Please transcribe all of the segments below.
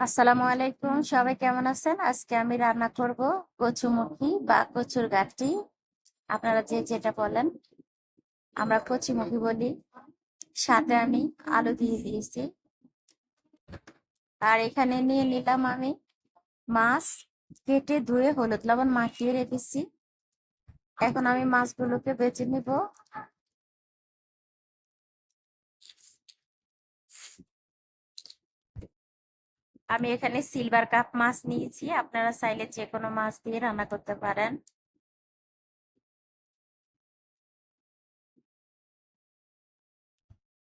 আসসালামু আলাইকুম, সবাই কেমন আছেন? আজকে আমি রান্না করব কচুমুখী বা কচুর গাঠি। আপনারা যে যেটা বলেন, আমরা কচুমুখী বলি। সাথে আমি আলু দিয়ে দিয়েছি। আর এখানে নিয়ে নিলাম আমি মাছ কেটে ধুয়ে হলুদ লবণ মাখিয়ে রেখেছি। এখন আমি মাছগুলোকে বেছে নিব। আমি এখানে সিলভার কাপ মাছ নিয়েছি। আপনারা চাইলে যে কোনো মাছ দিয়ে রান্না করতে পারেন।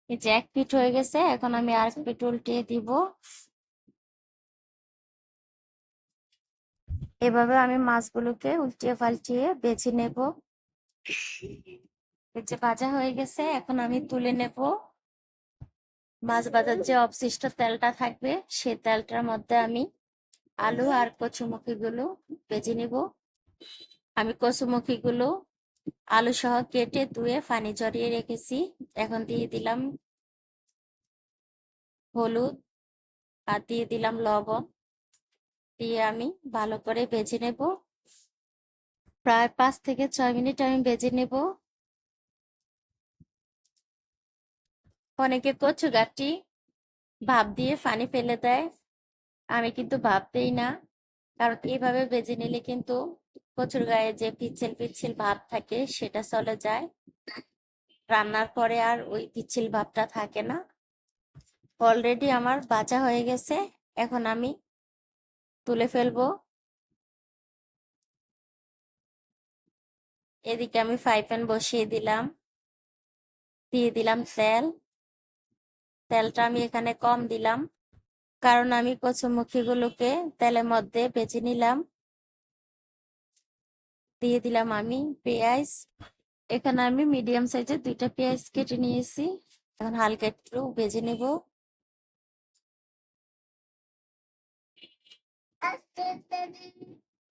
এই যে এক পিঠ হয়ে গেছে, এখন আমি আর এক পিঠ উল্টিয়ে দিব। এভাবে আমি মাছগুলোকে উল্টিয়ে পাল্টিয়ে বেছে নেব। এই যে ভাজা হয়ে গেছে, এখন আমি তুলে নেব। মাছ ভাজার যে অবশিষ্ট তেলটা থাকবে, সে তেলটার মধ্যে আমি আলু আর কচুমুখি গুলো ভেজে নিব। আমি কচুমুখি গুলো আলু সহ কেটে ধুয়ে পানি জড়িয়ে রেখেছি। এখন দিয়ে দিলাম হলুদ আর দিয়ে দিলাম লবণ। দিয়ে আমি ভালো করে ভেজে নেব। প্রায় পাঁচ থেকে ছয় মিনিট আমি ভেজে নেব। অনেকে কচু গাছটি ভাপ দিয়ে পানি ফেলে দেয়। আমি কিন্তু ভাবতেই না। কারণ এইভাবে বেজে নিলে কিন্তু কচুর গায়ে যে পিচ্ছিল পিচ্ছিল ভাব থাকে, সেটা চলে যায়। রান্নার পরে আর ওই পিচ্ছিল ভাবটা থাকে না। অলরেডি আমার বাঁচা হয়ে গেছে। এখন আমি তুলে ফেলব। এদিকে আমি ফ্রাই প্যান বসিয়ে দিলাম। দিয়ে দিলাম তেল। তেলটা আমি এখানে কম দিলাম। কারণ আমি কচুমুখিগুলোকে তেলের মধ্যে বেছে নিলাম। দিয়ে দিলাম আমি পেঁয়াজ। এখানে আমি মিডিয়াম সাইজের দুইটা পেঁয়াজ কেটে নিয়েছি। এখন হালকা একটু ভেজে নেব।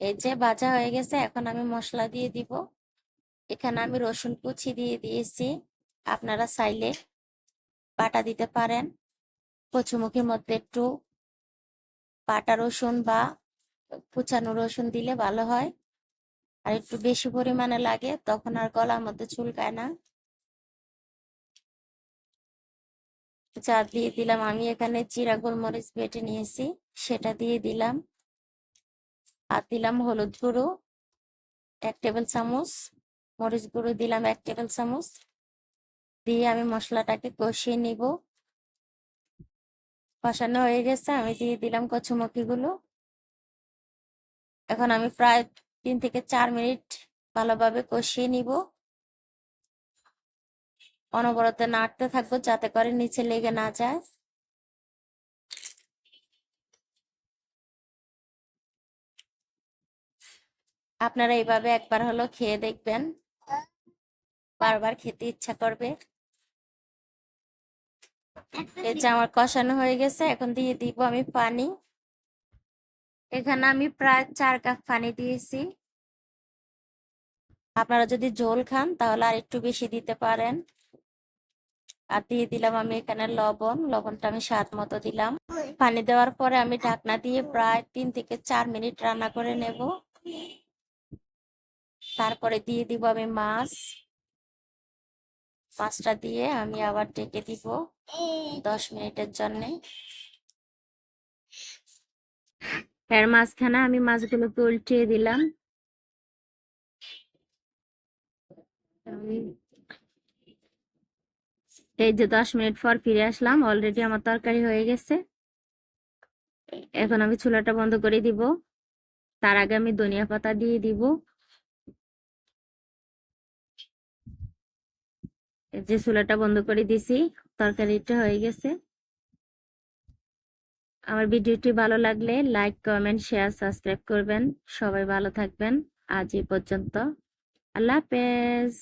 এই যে ভাজা হয়ে গেছে, এখন আমি মশলা দিয়ে দিব। এখানে আমি রসুন কুচি দিয়ে দিয়েছি। আপনারা চাইলে বাটা দিতে পারেন। কচুমুখির মধ্যে একটু বাটা রসুন বা কুচানো রসুন দিলে ভালো হয়। আর একটু বেশি পরিমাণে লাগে তখন আর গলার মধ্যে চুলকায় না। চা দিয়ে দিলাম আমি এখানে চিরা গোলমরিচ বেটে নিয়েছি, সেটা দিয়ে দিলাম। আর দিলাম হলুদ গুঁড়ো, এক টেবিল চামচ, মরিচ গুঁড়ো দিলাম এক টেবিল চামচ। দিয়ে আমি মশলাটাকে কষিয়ে নিব। কষানো হয়ে গেছে, আমি দিয়ে দিলাম কচুমুখি গুলো এখন আমি প্রায় তিন থেকে চার মিনিট ভালোভাবে কষিয়ে নিব। অনবরত নাড়তে থাকব যাতে করে নিচে লেগে না যায়। আপনারা এইভাবে একবার হলো খেয়ে দেখবেন। বারবার খেতে ইচ্ছা করবে। এই যে আমার কষানো হয়ে গেছে, এখন দিয়ে দিব আমি পানি। এখানে আমি প্রায় চার কাপ পানি দিয়েছি। আপনারা যদি ঝোল খান, তাহলে আর একটু বেশি দিতে পারেন। আর দিয়ে দিলাম আমি এখানে লবণ, লবণটা আমি স্বাদ মতো দিলাম। পানি দেওয়ার পরে আমি ঢাকনা দিয়ে প্রায় তিন থেকে চার মিনিট রান্না করে নেব। তারপরে দিয়ে দিব আমি মাছ। মাছটা দিয়ে আমি আবার ডেকে দিব দশ মিনিটের জন্যে। এর মাঝখানে আমি মাছগুলোকে উল্টিয়ে দিলাম। এই যে দশ মিনিট পর ফিরে আসলাম অলরেডি আমার তরকারি হয়ে গেছে। এখন আমি চুলাটা বন্ধ করে দিব। তার আগে আমি ধনিয়া পাতা দিয়ে দিব। যে চুলাটা বন্ধ করে দিছি, তরকারিটা হয়ে গেছে। আমার ভিডিওটি ভালো লাগলে লাইক, কমেন্ট, শেয়ার, সাবস্ক্রাইব করবেন। সবাই ভালো থাকবেন। আজ এই পর্যন্ত। আল্লাহ হাফেজ।